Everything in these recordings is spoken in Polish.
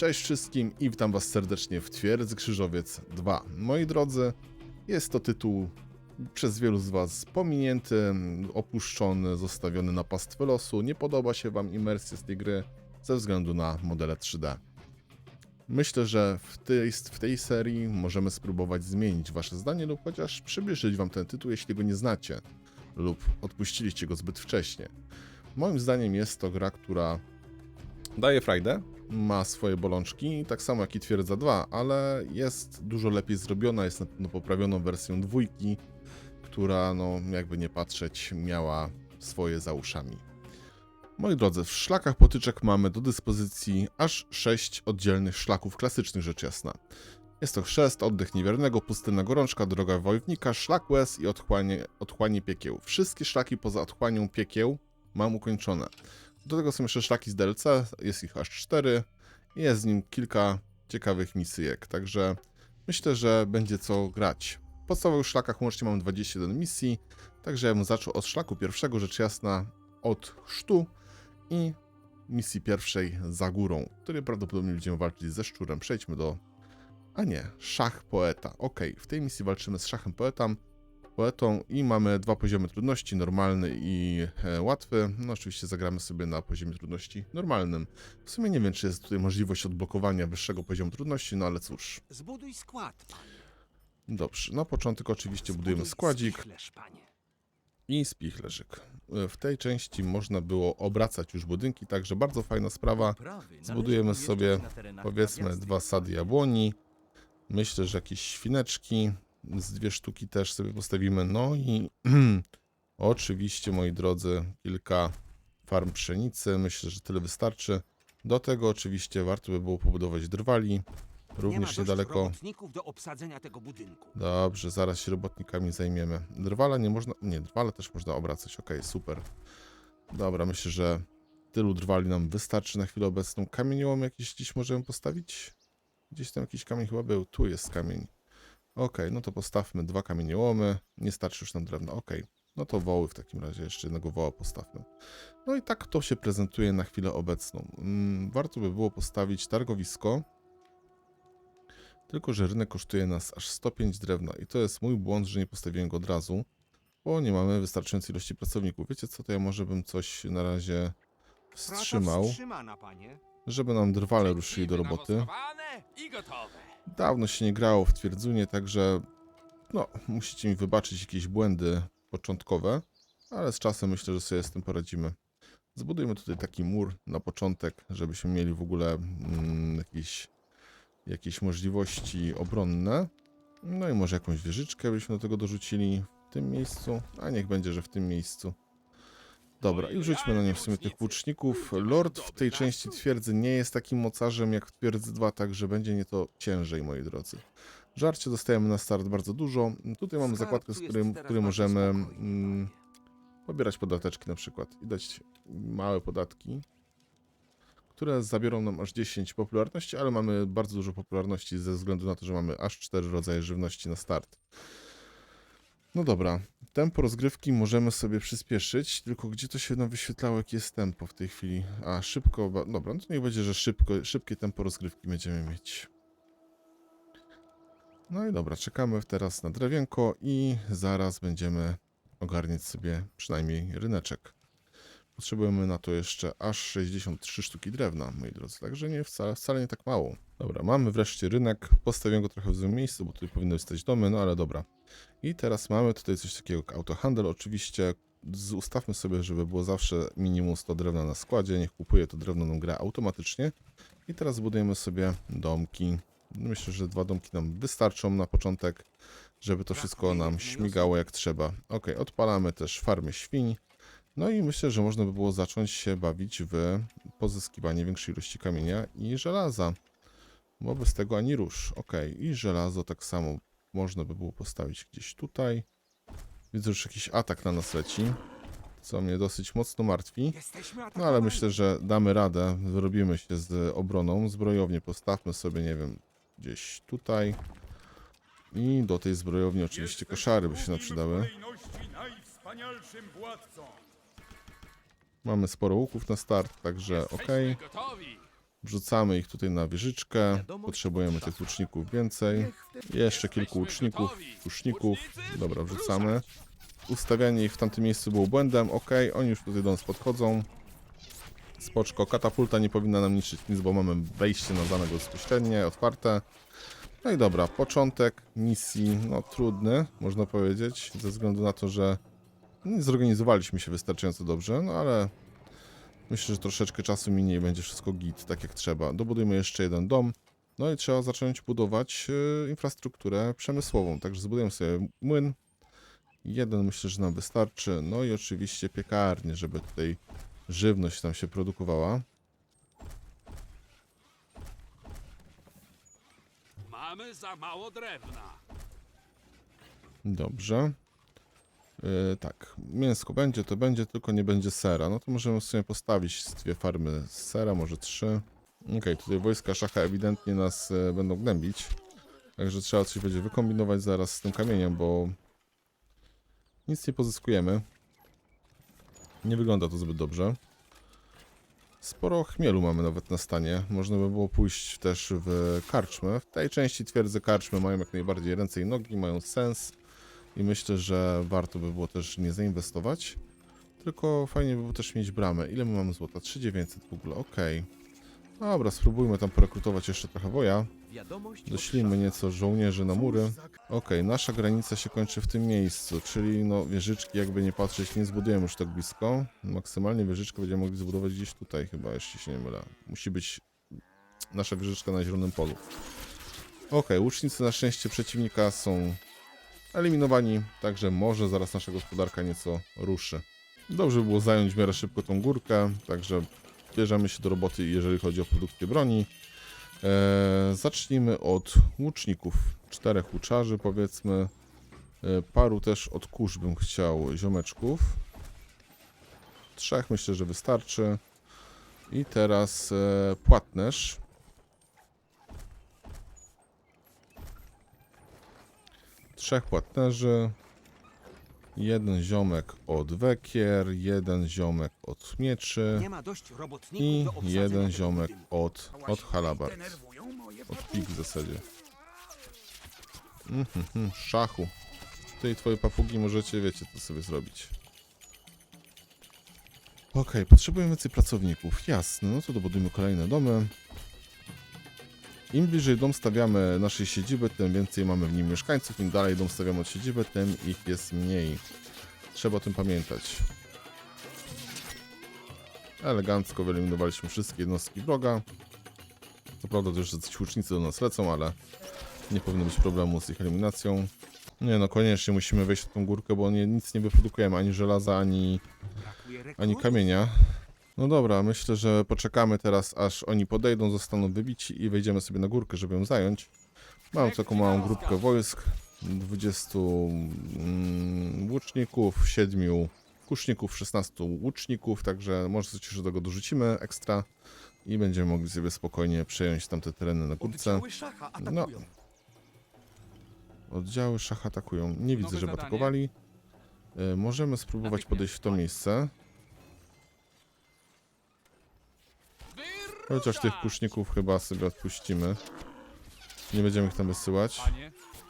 Cześć wszystkim i witam was serdecznie w Twierdzy Krzyżowiec 2. Moi drodzy, jest to tytuł przez wielu z was pominięty, opuszczony, zostawiony na pastwę losu. Nie podoba się wam imersja z tej gry ze względu na modele 3D. Myślę, że w tej, w tej serii możemy spróbować zmienić wasze zdanie lub chociaż przybliżyć wam ten tytuł, jeśli go nie znacie lub odpuściliście go zbyt wcześnie. Moim zdaniem jest to gra, która daje frajdę, ma swoje bolączki, tak samo jak i Twierdza 2, ale jest dużo lepiej zrobiona, jest na pewno poprawioną wersją dwójki, która, no jakby nie patrzeć, miała swoje za uszami. Moi drodzy, w szlakach potyczek mamy do dyspozycji aż 6 oddzielnych szlaków klasycznych, rzecz jasna. Jest to chrzest, oddech niewiernego, pustynna gorączka, droga wojownika, szlak łez i otchłanie, otchłanie piekieł. Wszystkie szlaki poza otchłanią piekieł mam ukończone. Do tego są jeszcze szlaki z DLC, jest ich aż 4 i jest z nim kilka ciekawych misyjek, także myślę, że będzie co grać. W podstawowych szlakach łącznie mam 21 misji, także ja bym zaczął od szlaku pierwszego, rzecz jasna od sztu i misji pierwszej za górą, w której prawdopodobnie będziemy walczyć ze szczurem. Przejdźmy do... A nie, szach poeta. Ok, w tej misji walczymy z szachem poetą, poetą i mamy dwa poziomy trudności, normalny i e, łatwy. No oczywiście zagramy sobie na poziomie trudności normalnym. W sumie nie wiem, czy jest tutaj możliwość odblokowania wyższego poziomu trudności, no ale cóż. Zbuduj skład. Dobrze, na początek oczywiście budujemy składzik i spichlerzyk. E, W tej części można było obracać już budynki, także bardzo fajna sprawa. Zbudujemy sobie powiedzmy dwa sady jabłoni. Myślę, że jakieś świneczki z dwie sztuki też sobie postawimy. No i oczywiście, moi drodzy, kilka farm pszenicy. Myślę, że tyle wystarczy. Do tego oczywiście warto by było pobudować drwali. nie Również dość niedaleko. robotników do obsadzenia tego budynku. Dobrze, zaraz się robotnikami zajmiemy. Drwala nie można. Nie, drwale też można obracać. Okej, super. Dobra, myślę, że tylu drwali nam wystarczy na chwilę obecną. Kamieniołom jakiś dziś możemy postawić? Gdzieś tam jakiś kamień chyba był. Tu jest kamień. Okej, no to postawmy dwa kamieniołomy. Nie starczy już nam drewna. Okej. No to woły w takim razie, jeszcze jednego woła postawmy. No i tak to się prezentuje na chwilę obecną. Mm, warto by było postawić targowisko. Tylko, że rynek kosztuje nas aż 105 drewna i to jest mój błąd, że nie postawiłem go od razu, bo nie mamy wystarczającej ilości pracowników. Wiecie co, to ja może bym coś na razie wstrzymał. Żeby nam drwale ruszyli do roboty. Dawno się nie grało w Twierdzunie, także no, musicie mi wybaczyć jakieś błędy początkowe, ale z czasem myślę, że sobie z tym poradzimy. Zbudujmy tutaj taki mur na początek, żebyśmy mieli w ogóle mm, jakieś, jakieś możliwości obronne. No i może jakąś wieżyczkę byśmy do tego dorzucili w tym miejscu, a niech będzie, że w tym miejscu. Dobra, i wrzućmy na nią w sumie tych łuczników. Lord w tej części twierdzy nie jest takim mocarzem jak w twierdzy 2, także będzie nie to ciężej, moi drodzy. Żarcie dostajemy na start bardzo dużo. Tutaj mamy zakładkę, z którym, teraz której możemy mm, pobierać podateczki na przykład i dać małe podatki, które zabiorą nam aż 10 popularności, ale mamy bardzo dużo popularności ze względu na to, że mamy aż 4 rodzaje żywności na start. No dobra, tempo rozgrywki możemy sobie przyspieszyć, tylko gdzie to się wyświetlało, jakie jest tempo w tej chwili? A, szybko, dobra, no to niech będzie, że szybko, szybkie tempo rozgrywki będziemy mieć. No i dobra, czekamy teraz na drewienko i zaraz będziemy ogarniać sobie przynajmniej ryneczek. Potrzebujemy na to jeszcze aż 63 sztuki drewna, moi drodzy, także nie wcale, wcale nie tak mało. Dobra, mamy wreszcie rynek, postawiłem go trochę w złym miejscu, bo tutaj powinny stać domy, no ale dobra. I teraz mamy tutaj coś takiego jak autohandel, oczywiście ustawmy sobie, żeby było zawsze minimum 100 drewna na składzie, niech kupuje to drewno nam gra automatycznie. I teraz zbudujemy sobie domki. Myślę, że dwa domki nam wystarczą na początek, żeby to wszystko nam śmigało jak trzeba. Ok, odpalamy też farmy świń. No i myślę, że można by było zacząć się bawić w pozyskiwanie większej ilości kamienia i żelaza. Bo bez tego ani rusz. Ok, i żelazo tak samo można by było postawić gdzieś tutaj. Widzę, że już jakiś atak na nas leci, co mnie dosyć mocno martwi. No ale myślę, że damy radę, wyrobimy się z obroną. Zbrojownię postawmy sobie, nie wiem, gdzieś tutaj. I do tej zbrojowni oczywiście koszary by się nam przydały. Mamy sporo łuków na start, także ok. Wrzucamy ich tutaj na wieżyczkę. Potrzebujemy tych łuczników więcej. Jeszcze kilku łuczników, łuczników. Dobra, wrzucamy. Ustawianie ich w tamtym miejscu było błędem. Ok, oni już tutaj do nas podchodzą. Spoczko, katapulta nie powinna nam niszczyć nic, bo mamy wejście na zamek bezpośrednie, otwarte. No i dobra, początek misji, no trudny, można powiedzieć, ze względu na to, że nie zorganizowaliśmy się wystarczająco dobrze, no ale myślę, że troszeczkę czasu minie i będzie wszystko git, tak jak trzeba. Dobudujmy jeszcze jeden dom, no i trzeba zacząć budować e, infrastrukturę przemysłową, także zbudujemy sobie młyn. Jeden myślę, że nam wystarczy, no i oczywiście piekarnię, żeby tutaj żywność tam się produkowała. Mamy za mało drewna. Dobrze. Yy, tak, mięsko będzie, to będzie, tylko nie będzie sera. No to możemy sobie postawić z dwie farmy z sera, może trzy. Okej, tutaj wojska szacha ewidentnie nas e, będą gnębić. Także trzeba coś będzie wykombinować zaraz z tym kamieniem, bo nic nie pozyskujemy. Nie wygląda to zbyt dobrze. Sporo chmielu mamy nawet na stanie. Można by było pójść też w karczmę. W tej części twierdzy karczmy mają jak najbardziej ręce i nogi, mają sens. I myślę, że warto by było też nie zainwestować. Tylko fajnie by było też mieć bramę. Ile my mamy złota? 3900 w ogóle, okej. Dobra, spróbujmy tam porekrutować jeszcze trochę woja. Doślijmy nieco żołnierzy na mury. Okej, nasza granica się kończy w tym miejscu, czyli no wieżyczki jakby nie patrzeć nie zbudujemy już tak blisko. Maksymalnie wieżyczkę będziemy mogli zbudować gdzieś tutaj chyba, jeśli się nie mylę. Musi być nasza wieżyczka na zielonym polu. Okej, łucznicy na szczęście przeciwnika są eliminowani, także może zaraz nasza gospodarka nieco ruszy. Dobrze by było zająć w miarę szybko tą górkę, także bierzemy się do roboty, jeżeli chodzi o produkcję broni. Eee, zacznijmy od łuczników. Czterech łuczarzy, powiedzmy. Eee, paru też od kurz bym chciał ziomeczków. Trzech myślę, że wystarczy. I teraz e, płatnerz. Trzech płatnerzy. Jeden ziomek od wekier, jeden ziomek od mieczy i jeden ziomek od, od moje Od pik w zasadzie. Mhm, mhm, szachu. Tutaj twoje papugi możecie, wiecie, co sobie zrobić. Okej, potrzebujemy więcej pracowników. Jasne, no to dobudujmy kolejne domy. Im bliżej dom stawiamy naszej siedziby, tym więcej mamy w nim mieszkańców. Im dalej dom stawiamy od siedziby, tym ich jest mniej. Trzeba o tym pamiętać. Elegancko wyeliminowaliśmy wszystkie jednostki wroga. Co prawda to już łucznicy do nas lecą, ale nie powinno być problemu z ich eliminacją. Nie no, koniecznie musimy wejść na tą górkę, bo nie, nic nie wyprodukujemy, ani żelaza, ani, ani kamienia. No dobra, myślę, że poczekamy teraz, aż oni podejdą, zostaną wybici i wejdziemy sobie na górkę, żeby ją zająć. Mam taką małą grupkę wojsk, 20 mm, łuczników, 7 kuszników, 16 łuczników, także może coś jeszcze do tego dorzucimy ekstra i będziemy mogli sobie spokojnie przejąć tamte tereny na górce. Atakują. Oddziały szach atakują. Nie widzę, żeby atakowali. Y, możemy spróbować podejść w to miejsce. Chociaż tych kuszników chyba sobie odpuścimy. Nie będziemy ich tam wysyłać.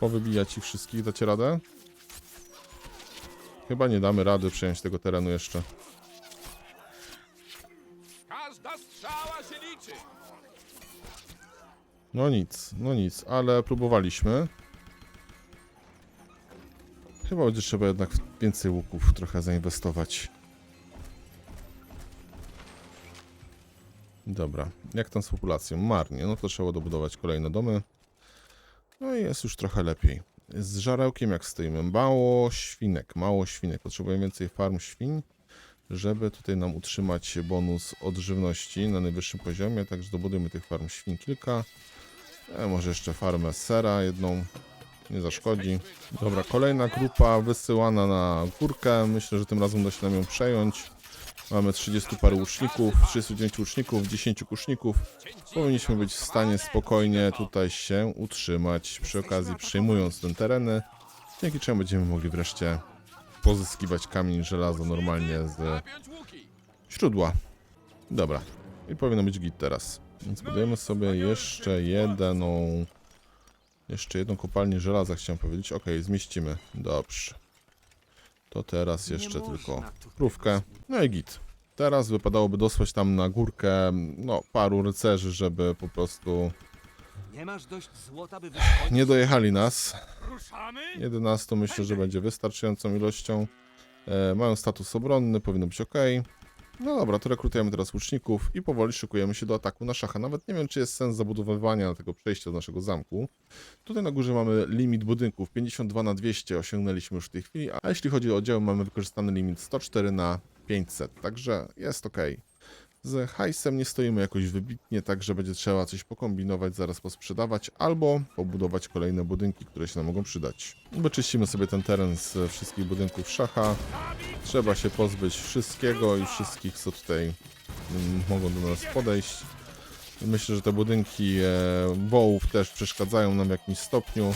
Powybijać ich wszystkich, dacie radę? Chyba nie damy rady przejąć tego terenu jeszcze. No nic, no nic, ale próbowaliśmy. Chyba będzie trzeba jednak więcej łuków trochę zainwestować. Dobra, jak tam z populacją? Marnie, no to trzeba dobudować kolejne domy. No i jest już trochę lepiej. Z żarełkiem jak stoimy? Mało świnek, mało świnek. Potrzebujemy więcej farm świń, żeby tutaj nam utrzymać bonus od żywności na najwyższym poziomie. Także dobudujmy tych farm świn kilka. E, może jeszcze farmę sera jedną. Nie zaszkodzi. Dobra, kolejna grupa wysyłana na górkę. Myślę, że tym razem uda się nam ją przejąć. Mamy 30 paru łuczników, 39 łuczników, 10 kuszników. Powinniśmy być w stanie spokojnie tutaj się utrzymać, przy okazji przejmując te tereny, dzięki czemu będziemy mogli wreszcie pozyskiwać kamień, żelazo normalnie z źródła. Dobra, i powinno być git teraz. Więc budujemy sobie jeszcze jedną... Jeszcze jedną kopalnię żelaza, chciałem powiedzieć. Ok, zmieścimy. Dobrze. To teraz jeszcze tylko tutaj krówkę. No i git. Teraz wypadałoby dosłać tam na górkę, no, paru rycerzy, żeby po prostu Nie złota, nie dojechali nas. Ruszamy? 11 myślę, że będzie wystarczającą ilością. E, mają status obronny, powinno być ok. No dobra, to rekrutujemy teraz łuczników i powoli szykujemy się do ataku na szacha. Nawet nie wiem, czy jest sens zabudowywania tego przejścia do naszego zamku. Tutaj na górze mamy limit budynków 52 na 200 osiągnęliśmy już w tej chwili, a jeśli chodzi o oddziały mamy wykorzystany limit 104 na 500, także jest ok. Z hajsem nie stoimy jakoś wybitnie, także będzie trzeba coś pokombinować, zaraz posprzedawać albo pobudować kolejne budynki, które się nam mogą przydać. Wyczyścimy sobie ten teren z wszystkich budynków szacha. Trzeba się pozbyć wszystkiego i wszystkich, co tutaj mm, mogą do nas podejść. Myślę, że te budynki e, wołów też przeszkadzają nam w jakimś stopniu.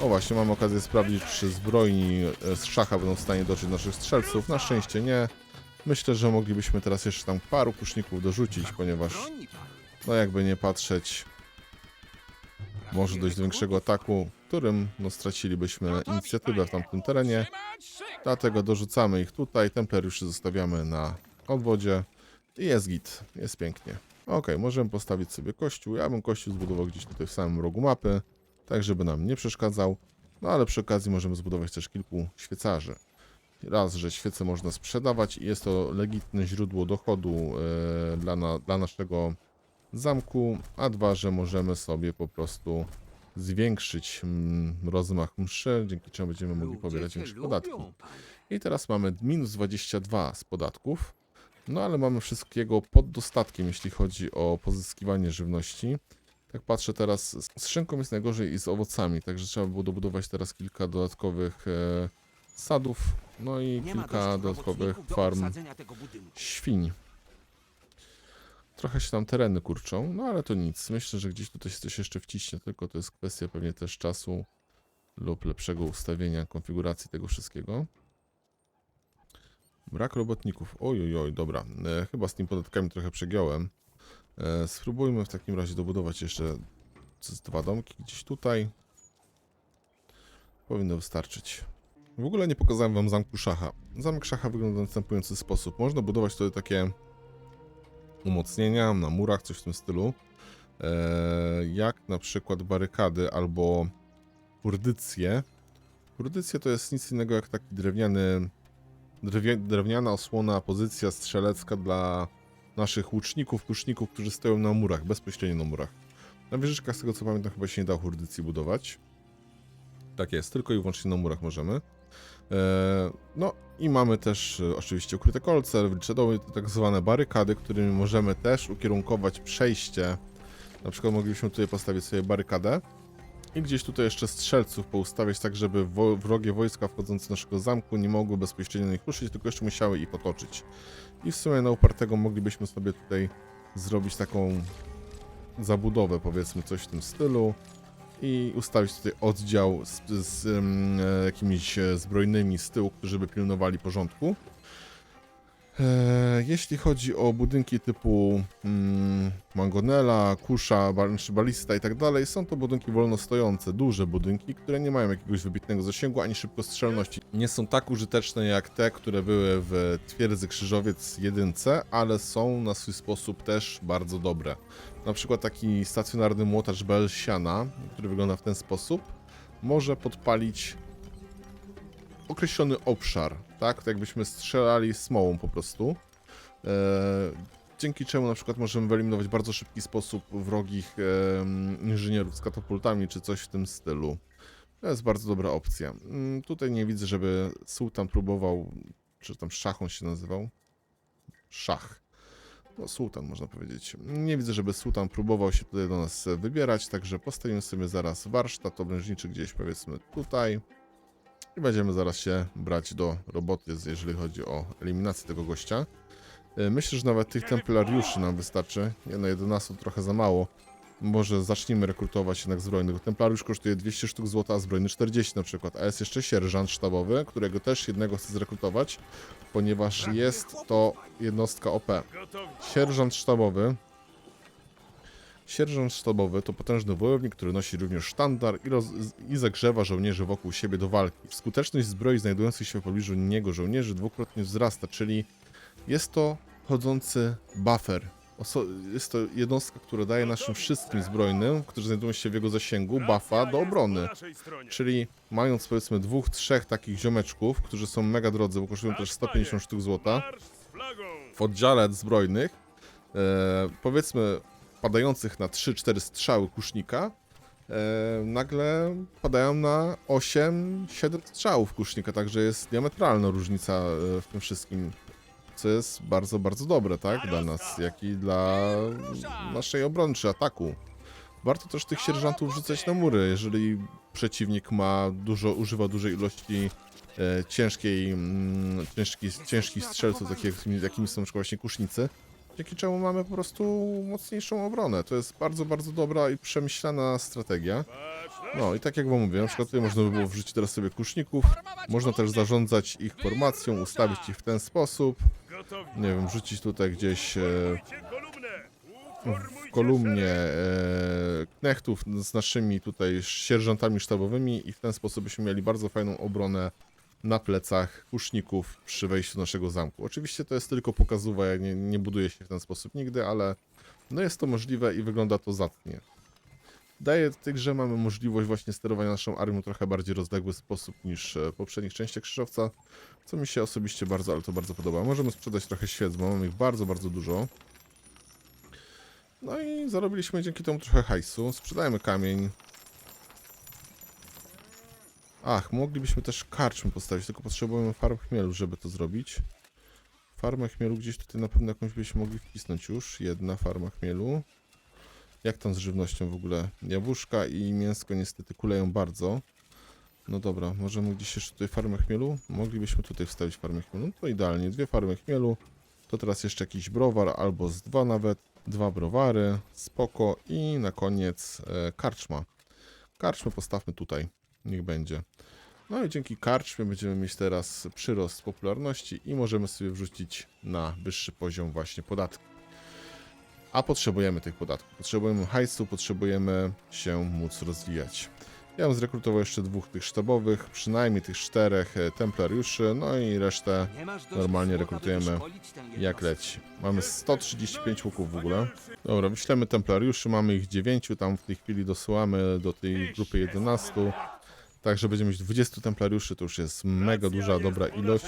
O właśnie, mam okazję sprawdzić, czy zbrojni e, z szacha będą w stanie dotrzeć naszych strzelców. Na szczęście nie. Myślę, że moglibyśmy teraz jeszcze tam paru kuszników dorzucić, ponieważ no jakby nie patrzeć, może dojść do większego ataku, którym no, stracilibyśmy inicjatywę w tamtym terenie. Dlatego dorzucamy ich tutaj, templariuszy zostawiamy na odwodzie i jest git, jest pięknie. Ok, możemy postawić sobie kościół. Ja bym kościół zbudował gdzieś tutaj w samym rogu mapy, tak żeby nam nie przeszkadzał. No ale przy okazji możemy zbudować też kilku świecarzy. Raz, że świece można sprzedawać i jest to legitne źródło dochodu e, dla, na, dla naszego zamku, a dwa, że możemy sobie po prostu zwiększyć mm, rozmach mszy, dzięki czemu będziemy mogli pobierać większe podatki. I teraz mamy minus 22 z podatków. No ale mamy wszystkiego pod dostatkiem, jeśli chodzi o pozyskiwanie żywności. Tak patrzę teraz, z z szynką jest najgorzej i z owocami, także trzeba było dobudować teraz kilka dodatkowych e, sadów, no i kilka dodatkowych farm świń. Trochę się tam tereny kurczą, no ale to nic. Myślę, że gdzieś tutaj się coś jeszcze wciśnie, tylko to jest kwestia pewnie też czasu lub lepszego ustawienia konfiguracji tego wszystkiego. Brak robotników. Oj, oj, oj, dobra. E, chyba z tymi podatkami trochę przegiąłem. E, spróbujmy w takim razie dobudować jeszcze dwa domki gdzieś tutaj. Powinno wystarczyć. W ogóle nie pokazałem wam zamku szacha. Zamek szacha wygląda w następujący sposób. Można budować tutaj takie umocnienia na murach, coś w tym stylu. E, jak na przykład barykady albo kurdycje. Kurdycje to jest nic innego jak taki drewniany, drewniana osłona, pozycja strzelecka dla naszych łuczników, kuszników, którzy stoją na murach, bezpośrednio na murach. Na wieżyczkach, z tego co pamiętam, chyba się nie da kurdycji budować. Tak jest, tylko i wyłącznie na murach możemy. E, no i mamy też e, oczywiście ukryte kolce, to tak zwane barykady, którymi możemy też ukierunkować przejście. Na przykład moglibyśmy tutaj postawić sobie barykadę i gdzieś tutaj jeszcze strzelców poustawiać tak, żeby wo wrogie wojska wchodzące do naszego zamku nie mogły bezpośrednio ich ruszyć, tylko jeszcze musiały ich otoczyć. I w sumie na upartego moglibyśmy sobie tutaj zrobić taką zabudowę, powiedzmy coś w tym stylu i ustawić tutaj oddział z, z em, e, jakimiś e, zbrojnymi z tyłu, którzy by pilnowali porządku. E, jeśli chodzi o budynki typu mm, Mangonela, Kusza, Balista i tak dalej, są to budynki wolnostojące, duże budynki, które nie mają jakiegoś wybitnego zasięgu ani szybkostrzelności. Nie są tak użyteczne jak te, które były w twierdzy Krzyżowiec 1, ale są na swój sposób też bardzo dobre. Na przykład taki stacjonarny młotacz Belsiana, który wygląda w ten sposób, może podpalić określony obszar, tak? Jakbyśmy strzelali smołą po prostu. E, dzięki czemu na przykład możemy wyeliminować w bardzo szybki sposób wrogich em, inżynierów z katapultami czy coś w tym stylu. To jest bardzo dobra opcja. Mm, Tutaj nie widzę, żeby sułtan próbował, czy tam szach on się nazywał? Szach. No, sułtan można powiedzieć. Nie widzę, żeby sułtan próbował się tutaj do nas wybierać, także postawimy sobie zaraz warsztat obrężniczy gdzieś powiedzmy tutaj. I będziemy zaraz się brać do roboty, jeżeli chodzi o eliminację tego gościa. E, Myślę, że nawet tych templariuszy nam wystarczy. Nie no, 11 to trochę za mało. Może zacznijmy rekrutować jednak zbrojnych. Templariusz kosztuje 200 sztuk złota, a zbrojny 40 na przykład. A jest jeszcze sierżant sztabowy, którego też jednego chcę zrekrutować, ponieważ jest to jednostka OP. Sierżant sztabowy Sierżant sztabowy to potężny wojownik, który nosi również sztandar i, roz, i zagrzewa żołnierzy wokół siebie do walki. Skuteczność zbroi znajdujących się w pobliżu niego żołnierzy dwukrotnie wzrasta, czyli jest to chodzący buffer. Oso jest to jednostka, która daje naszym wszystkim zbrojnym, którzy znajdują się w jego zasięgu, buffa do obrony. Czyli mając powiedzmy dwóch, trzech takich ziomeczków, którzy są mega drodzy, bo kosztują też 150 sztuk złota, w oddziale zbrojnych, e, powiedzmy padających na 3-4 strzały kusznika, e, nagle padają na 8-7 strzałów kusznika, także jest diametralna różnica e, w tym wszystkim, co jest bardzo, bardzo dobre, tak, dla nas, jak i dla naszej obrony czy ataku. Warto też tych sierżantów rzucać na mury, jeżeli przeciwnik ma dużo, używa dużej ilości e, ciężkiej, mm, ciężki, ciężkich strzelców, takich jakimi, są na przykład właśnie kusznicy, dzięki czemu mamy po prostu mocniejszą obronę. To jest bardzo, bardzo dobra i przemyślana strategia. No i tak jak wam mówię, na przykład tutaj można by było wrzucić teraz sobie kuszników, można też zarządzać ich formacją, ustawić ich w ten sposób, nie wiem, wrzucić tutaj gdzieś e, w kolumnie e, knechtów z naszymi tutaj sierżantami sztabowymi i w ten sposób byśmy mieli bardzo fajną obronę na plecach kuszników przy wejściu do naszego zamku. Oczywiście to jest tylko pokazowe, ja nie, nie buduje się w ten sposób nigdy, ale no jest to możliwe i wygląda to zacnie. Daje tej grze mamy możliwość właśnie sterowania naszą armią trochę bardziej rozległy sposób niż e, w poprzednich częściach Krzyżowca, co mi się osobiście bardzo, ale to bardzo podoba. Możemy sprzedać trochę świec, bo mamy ich bardzo, bardzo dużo. No i zarobiliśmy dzięki temu trochę hajsu. Sprzedajmy kamień. Ach, moglibyśmy też karczmy postawić, tylko potrzebujemy farm chmielu, żeby to zrobić. Farmę chmielu gdzieś tutaj na pewno jakąś byśmy mogli wcisnąć już. Jedna farma chmielu. Jak tam z żywnością w ogóle? Jabłuszka i mięsko niestety kuleją bardzo. No dobra, możemy gdzieś jeszcze tutaj farmę chmielu? Moglibyśmy tutaj wstawić farmę chmielu. No to idealnie, dwie farmy chmielu. To teraz jeszcze jakiś browar, albo z dwa nawet. Dwa browary, spoko. I na koniec e, karczma. Karczmę postawmy tutaj, niech będzie. No i dzięki karczmie będziemy mieć teraz przyrost popularności i możemy sobie wrzucić na wyższy poziom właśnie podatki. A potrzebujemy tych podatków. Potrzebujemy hajsu, potrzebujemy się móc rozwijać. Ja bym zrekrutował jeszcze dwóch tych sztabowych, przynajmniej tych czterech e, templariuszy, no i resztę Normalnie rekrutujemy jak leci. Mamy 135 łuków w ogóle. Dobra, wyślemy templariuszy, mamy ich 9, tam w tej chwili dosyłamy do tej grupy 11. Także będziemy mieć 20 templariuszy, to już jest mega duża, dobra ilość.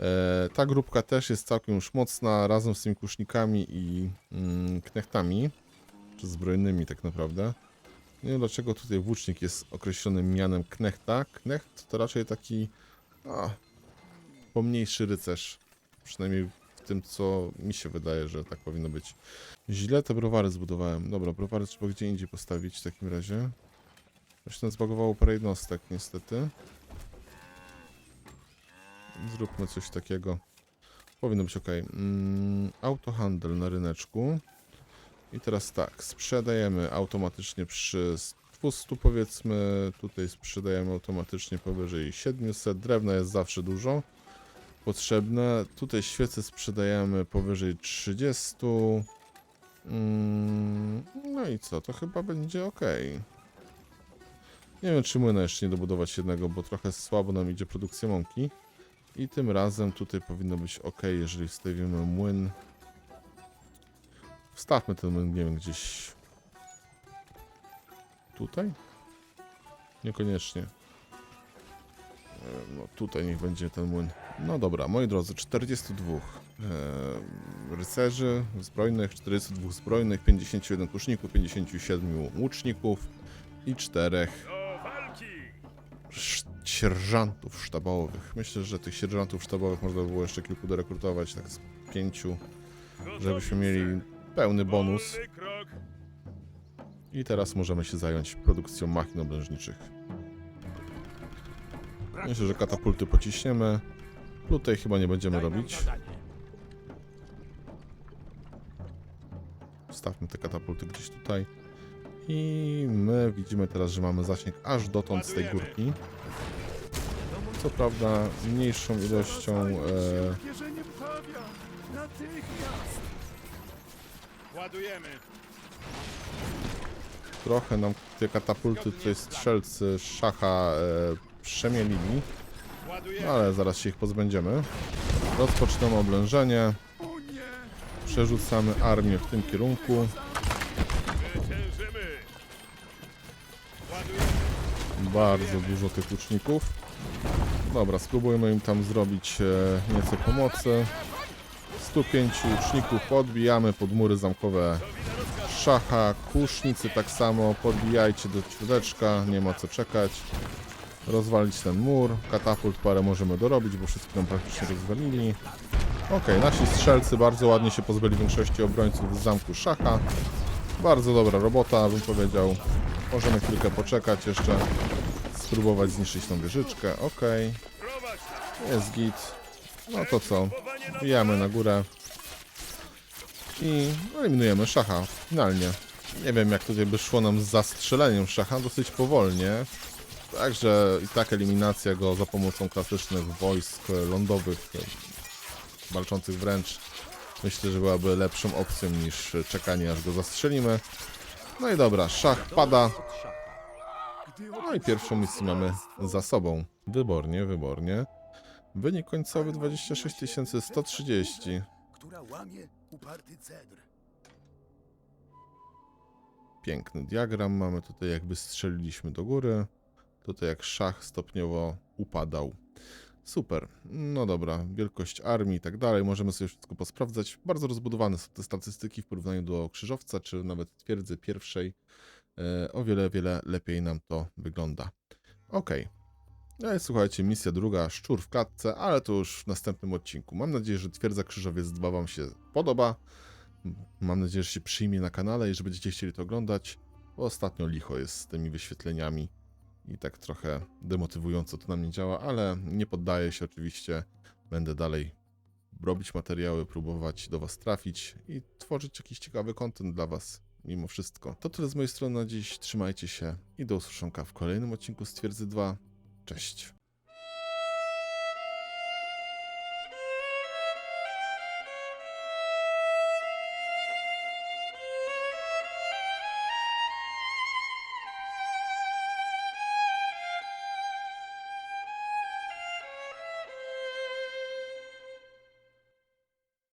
E, ta grupka też jest całkiem już mocna, razem z tymi kusznikami i mm, knechtami, czy zbrojnymi tak naprawdę. Nie wiem dlaczego tutaj włócznik jest określonym mianem knechta. Knecht to raczej taki a, pomniejszy rycerz. Przynajmniej w tym, co mi się wydaje, że tak powinno być. Źle te browary zbudowałem. Dobra, browary trzeba gdzie indziej postawić w takim razie. Właśnie zbagowało parę jednostek niestety. Zróbmy coś takiego. Powinno być ok. Mm, autohandel na ryneczku. I teraz tak, sprzedajemy automatycznie przy 200 powiedzmy. Tutaj sprzedajemy automatycznie powyżej 700. Drewna jest zawsze dużo potrzebne. Tutaj świece sprzedajemy powyżej 30. Mm, no i co? To chyba będzie ok. Nie wiem, czy młyna jeszcze nie dobudować jednego, bo trochę słabo nam idzie produkcja mąki. I tym razem tutaj powinno być ok, jeżeli wstawimy młyn. Wstawmy ten młyn, nie wiem, gdzieś tutaj? Niekoniecznie. No tutaj niech będzie ten młyn. No dobra, moi drodzy, 42 e, rycerzy zbrojnych, 42 zbrojnych, 51 kuszników, 57 łuczników i 4 sz- sierżantów sztabowych. Myślę, że tych sierżantów sztabowych można by było jeszcze kilku dorekrutować, tak z pięciu, żebyśmy mieli pełny bonus. I teraz możemy się zająć produkcją machin obrężniczych. Myślę, że katapulty pociśniemy. Tutaj chyba nie będziemy robić. Wstawmy te katapulty gdzieś tutaj. I my widzimy teraz, że mamy zasięg aż dotąd z tej górki. Co prawda mniejszą ilością e, Ładujemy. Trochę nam te katapulty, tutaj strzelcy szacha e, przemielili. No, ale zaraz się ich pozbędziemy. Rozpoczynamy oblężenie. Przerzucamy armię w tym kierunku. Bardzo dużo tych łuczników. Dobra, spróbujmy im tam zrobić e, nieco pomocy. 105 łuczników podbijamy pod mury zamkowe szacha, kusznicy tak samo, podbijajcie do środeczka, nie ma co czekać. Rozwalić ten mur, katapult parę możemy dorobić, bo wszystko nam praktycznie rozwalili. Ok, nasi strzelcy bardzo ładnie się pozbyli większości obrońców z zamku szacha. Bardzo dobra robota, bym powiedział. Możemy chwilkę poczekać jeszcze, spróbować zniszczyć tą wieżyczkę. Ok, jest git. No to co, bijamy na górę i eliminujemy szacha, finalnie. Nie wiem jak tutaj by szło nam z zastrzeleniem szacha, dosyć powolnie. Także i tak eliminacja go za pomocą klasycznych wojsk lądowych, walczących wręcz, myślę, że byłaby lepszą opcją niż czekanie aż go zastrzelimy. No i dobra, szach pada. No i pierwszą misję mamy za sobą. Wybornie, wybornie. Wynik końcowy 26 130. która łamie uparty cedr. Piękny diagram mamy tutaj, jakby strzeliliśmy do góry. Tutaj jak szach stopniowo upadał. Super. No dobra, wielkość armii i tak dalej. Możemy sobie wszystko posprawdzać. Bardzo rozbudowane są te statystyki w porównaniu do krzyżowca, czy nawet twierdzy pierwszej. E, o wiele, wiele lepiej nam to wygląda. Ok. No i słuchajcie, misja druga, szczur w klatce, ale to już w następnym odcinku. Mam nadzieję, że twierdza krzyżowiec 2 Wam się podoba. Mam nadzieję, że się przyjmie na kanale i że będziecie chcieli to oglądać, bo ostatnio licho jest z tymi wyświetleniami i tak trochę demotywująco to na mnie działa, ale nie poddaję się oczywiście. Będę dalej robić materiały, próbować do Was trafić i tworzyć jakiś ciekawy content dla Was mimo wszystko. To tyle z mojej strony na dziś. Trzymajcie się i do usłyszonka w kolejnym odcinku z Twierdzy 2. Cześć.